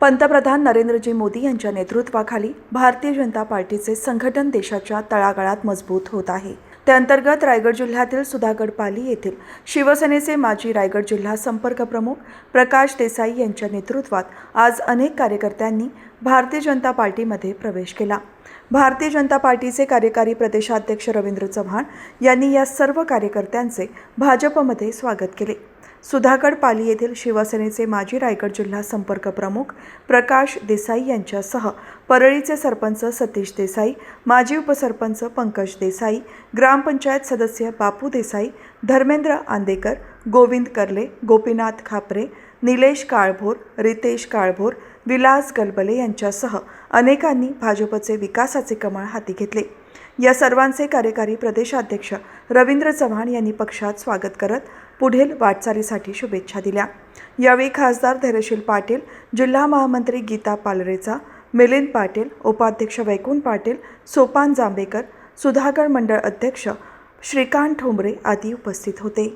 पंतप्रधान नरेंद्रजी मोदी यांच्या नेतृत्वाखाली भारतीय जनता पार्टीचे संघटन देशाच्या तळागाळात मजबूत होत आहे. त्याअंतर्गत रायगड जिल्ह्यातील सुधागड पाली येथील शिवसेनेचे माजी रायगड जिल्हा संपर्क प्रमुख प्रकाश देसाई यांच्या नेतृत्वात आज अनेक कार्यकर्त्यांनी भारतीय जनता पार्टीमध्ये प्रवेश केला. भारतीय जनता पार्टीचे कार्यकारी प्रदेशाध्यक्ष रवींद्र चव्हाण यांनी या सर्व कार्यकर्त्यांचे भाजपमध्ये स्वागत केले. सुधागड पाली येथील शिवसेनेचे माजी रायगड जिल्हा संपर्क प्रमुख प्रकाश देसाई यांच्यासह परळीचे सरपंच सतीश देसाई माजी उपसरपंच पंकज देसाई ग्रामपंचायत सदस्य बापू देसाई धर्मेंद्र आंदेकर गोविंद कर्ले गोपीनाथ खापरे निलेश काळभोर रितेश काळभोर विलास गलबले यांच्यासह अनेकांनी भाजपचे विकासाचे कमळ हाती घेतले. या सर्वांचे कार्यकारी प्रदेशाध्यक्ष रवींद्र चव्हाण यांनी पक्षात स्वागत करत पुढील वाटचालीसाठी शुभेच्छा दिल्या. यावेळी खासदार धैर्यशील पाटील जिल्हा महामंत्री गीता पालरेचा मिलिंद पाटील उपाध्यक्ष वैकुंठ पाटील सोपान जांभेकर सुधागड मंडळ अध्यक्ष श्रीकांत ठोंबरे आदी उपस्थित होते.